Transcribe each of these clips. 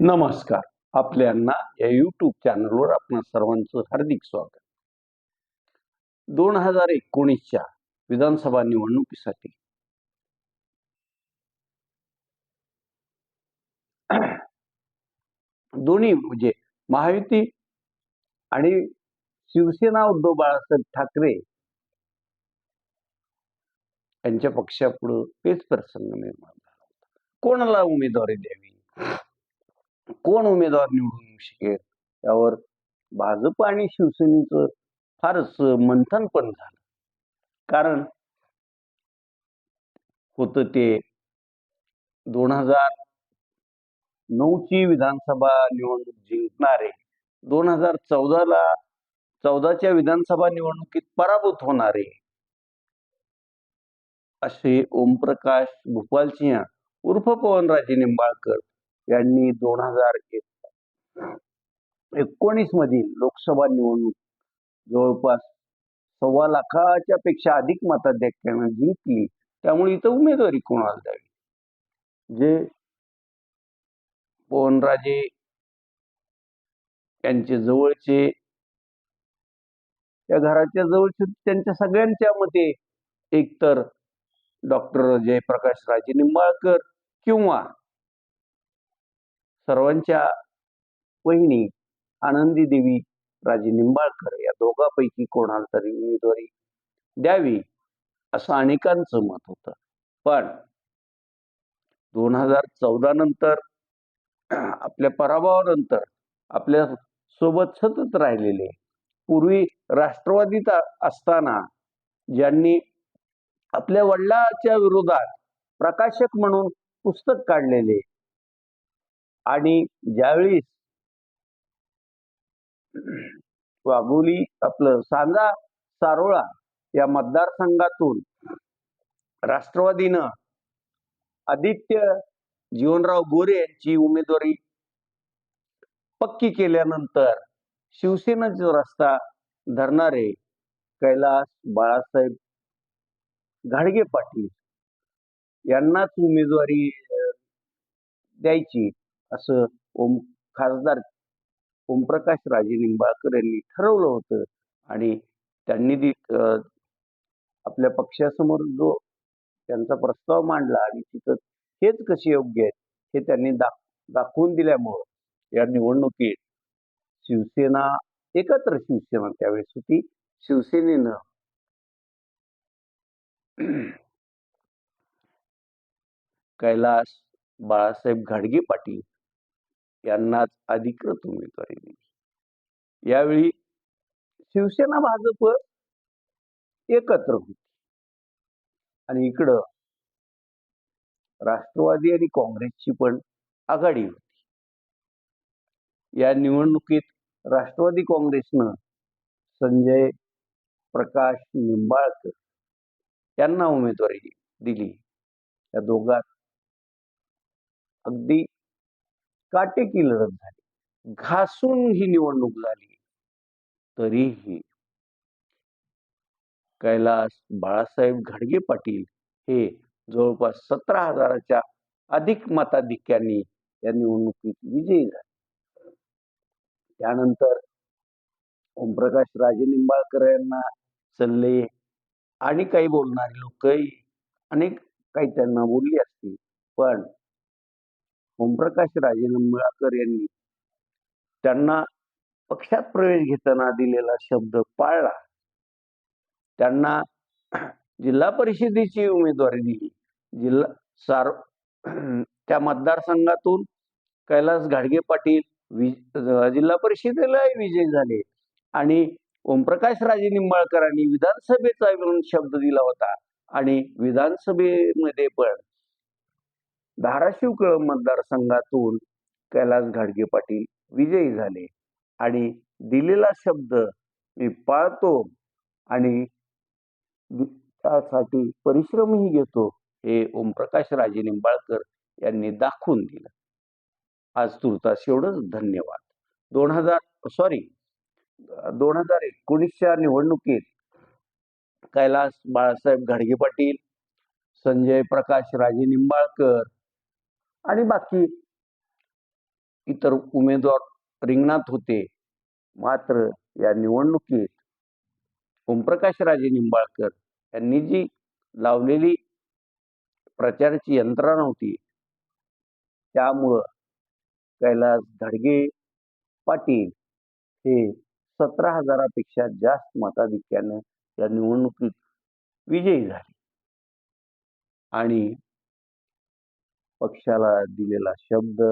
नमस्कार. आपल्यांना या युट्यूब चॅनलवर आपण सर्वांचं हार्दिक स्वागत. दोन हजार एकोणीसच्या विधानसभा निवडणुकीसाठी दोन्ही म्हणजे महायुती आणि शिवसेना उद्धव बाळासाहेब ठाकरे यांच्या पक्षापुढं तेच प्रसंग निर्माण झाला होता. कोणाला उमेदवारी द्यावी? कोण उमेदवार निवडून येऊ शकेल? भाजप आणि शिवसेनेचं फारच मंथन पण झालं. कारण होतं ते दोन हजार नऊची विधानसभा निवडणूक जिंकणारे दोन हजार चौदाला चौदाच्या विधानसभा निवडणुकीत पराभूत होणारे असे ओमप्रकाश भूपालसिंह उर्फ पवनराजे निंबाळकर यांनी दोन हजार एकोणीस मधील लोकसभा निवडणूक जवळपास सव्वा लाखाच्या पेक्षा अधिक मताधिक्यानं जिंकली. त्यामुळे इथं उमेदवारी कोणाला द्यावी? जे पवनराजे यांचे जवळचे या घराच्या जवळचे त्यांच्या सगळ्यांच्या मते एकतर डॉक्टर जयप्रकाश राजे निंबाळकर किंवा सर्वांच्या वहिनी आनंदी देवी राजे निंबाळकर या दोघांपैकी कोणाला तरी उमेदवारी द्यावी असं अनेकांचं मत होतं. पण दोन हजार चौदा नंतर आपल्या पराभवानंतर आपल्यासोबत सतत राहिलेले पूर्वी राष्ट्रवादीत असताना ज्यांनी आपल्या वडिलाच्या विरोधात प्रकाशक म्हणून पुस्तक काढलेले आणि ज्यावेळी वाघोली आपलं सांजा सारोळा या मतदारसंघातून राष्ट्रवादीनं आदित्य जीवनराव गोरे यांची उमेदवारी पक्की केल्यानंतर शिवसेनेचा रस्ता धरणारे कैलास बाळासाहेब घाडगे पाटील यांनाच उमेदवारी द्यायची. असं ओम खासदार ओमप्रकाश राजे निंबाळकर यांनी ठरवलं होतं. आणि त्यांनी दी आपल्या पक्षासमोर जो त्यांचा प्रस्ताव मांडला आणि तिथं हेच कसे योग्य आहेत हे त्यांनी दा दाखवून दिल्यामुळं या निवडणुकीत शिवसेना एकत्र शिवसेना त्यावेळेस होती. शिवसेनेनं कैलास बाळासाहेब घाडगे पाटील यांनाच अधिकृत उमेदवारी दिली यावेळी शिवसेना भाजप एकत्र होती. आणि इकडं राष्ट्रवादी आणि काँग्रेसची पण आघाडी होती. या निवडणुकीत राष्ट्रवादी काँग्रेसनं संजय प्रकाश निंबाळकर यांना उमेदवारी दिली. या दोघात अगदी काटेकी लढत झाली घासून ही निवडणूक झाली. तरीही कैलास बाळासाहेब घाडगे पाटील हे जवळपास सतरा हजाराच्या अधिक मताधिक्यांनी या निवडणुकीत विजयी झाले. त्यानंतर ओमप्रकाश राजे निंबाळकर यांना सल्ले आणि काही बोलणारे लोकही अनेक काही त्यांना बोलली असतील. पण ओमप्रकाश राजे निंबाळकर यांनी त्यांना पक्षात प्रवेश घेताना दिलेला शब्द पाळला. त्यांना जिल्हा परिषदेची उमेदवारी दिली. जिल्हा सार त्या मतदारसंघातून कैलास घाडगे पाटील जिल्हा परिषदेलाही विजय झाले आणि ओमप्रकाश राजे निंबाळकरांनी विधानसभेचा शब्द दिला होता आणि विधानसभेमध्ये पण धाराशिव कळम मतदारसंघातून कैलास घाडगे पाटील विजयी झाले. आणि दिलेला शब्द मी पाळतो आणि त्यासाठी परिश्रमही घेतो हे ओमप्रकाश राजे निंबाळकर यांनी दाखवून दिलं. आज तुर्तास एवढंच धन्यवाद. दोन हजार सॉरी दोन हजार एकोणीसच्या निवडणुकीत कैलास बाळासाहेब घाडगे पाटील संजय प्रकाश राजे निंबाळकर आणि बाकी इतर उमेदवार रिंगणात होते. मात्र या निवडणुकीत ओमप्रकाश राजे निंबाळकर यांनी जी लावलेली प्रचाराची यंत्रणा होती त्यामुळं कैलास धडगे पाटील हे सतरा हजारापेक्षा जास्त मताधिक्यानं या निवडणुकीत विजयी झाले. आणि पक्षाला दिलेला शब्द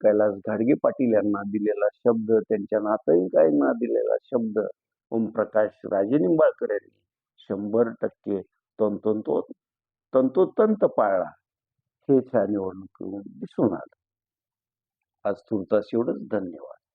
कैलास घाडगे पाटील यांना दिलेला शब्द त्यांच्या नातेवाईकांना दिलेला शब्द ओमप्रकाश राजे निंबाळकर यांनी शंभर टक्के तंतोतंत तंतोतंत पाळला. हेच या निवडणुकीवरून दिसून आलं. आज तुमचा एवढंच धन्यवाद.